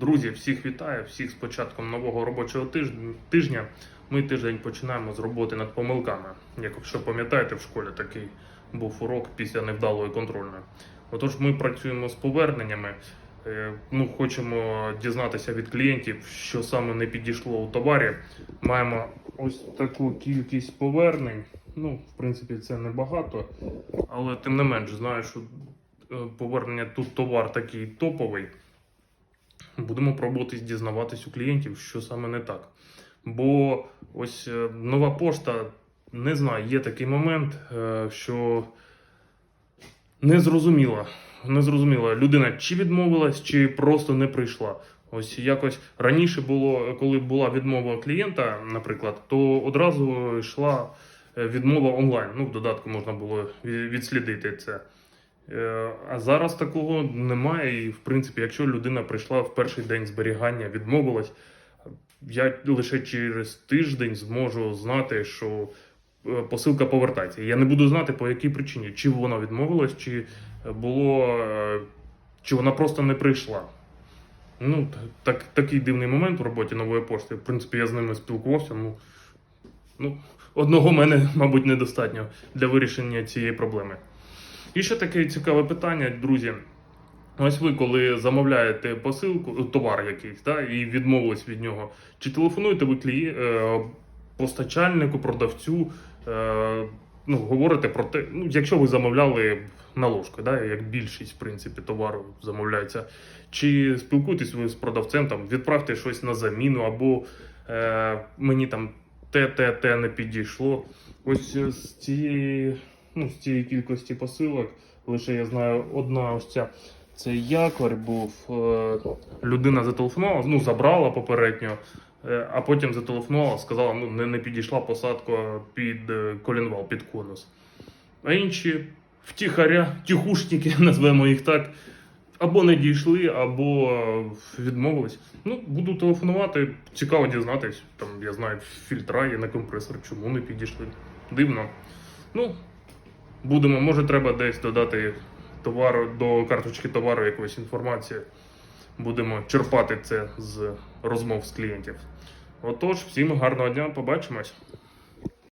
Друзі, всіх вітаю, всіх з початком нового робочого тижня. Ми тиждень починаємо з роботи над помилками. Якщо пам'ятаєте, в школі такий був урок після невдалої контрольної. Отож, ми працюємо з поверненнями. Е, Ну, хочемо дізнатися від клієнтів, що саме не підійшло у товарі. Маємо ось таку кількість повернень. Ну, в принципі, це небагато, але тим не менш, знаю, що е, повернення тут товар такий топовий. Будемо пробувати дізнаватись у клієнтів, що саме не так. Бо ось е, нова пошта, не знаю, є такий момент, е, що не зрозуміла, людина, чи відмовилась, чи просто не прийшла. Ось якось раніше було, коли була відмова клієнта, наприклад, то одразу йшла е, відмова онлайн. Ну, в додатку можна було відслідити це. Е, А зараз такого немає. І, в принципі, якщо людина прийшла в перший день зберігання, відмовилась, я лише через тиждень зможу знати, що е, посилка повертається. Я не буду знати, по якій причині, чи вона відмовилась, чи було, е, чи вона просто не прийшла. Ну, так, такий дивний момент в роботі нової пошти. В принципі, я з ними спілкувався. Ну, ну, одного мене, мабуть, недостатньо для вирішення цієї проблеми. І ще таке цікаве питання, друзі. Ось ви, коли замовляєте посилку, товар якийсь, да, і відмовились від нього, чи телефонуєте ви кліє, е, постачальнику, продавцю, е, ну, говорите про те, ну, якщо ви замовляли наложкою, да, як більшість, в принципі, товару замовляється, чи спілкуєтесь ви з продавцем, там, відправте щось на заміну, або е, мені там те, те, те не підійшло. Ось з цієї, ну, з цієї кількості посилок, лише я знаю, одна ось ця. Це якорь був. е, Людина зателефонувала, ну, забрала попередньо, е, а потім зателефонувала, сказала, ну, не, не підійшла посадка під е, колінвал, під конус. А інші втіхаря, тихушники, назвемо їх так, або не дійшли, або відмовились. Ну, буду телефонувати, цікаво дізнатись. Там, я знаю, фільтра є на компресор, чому не підійшли. Дивно. Ну, будемо, може, треба десь додати товару до карточки товару якоїсь інформації. Будемо черпати це з розмов з клієнтів. Отож, всім гарного дня, побачимось.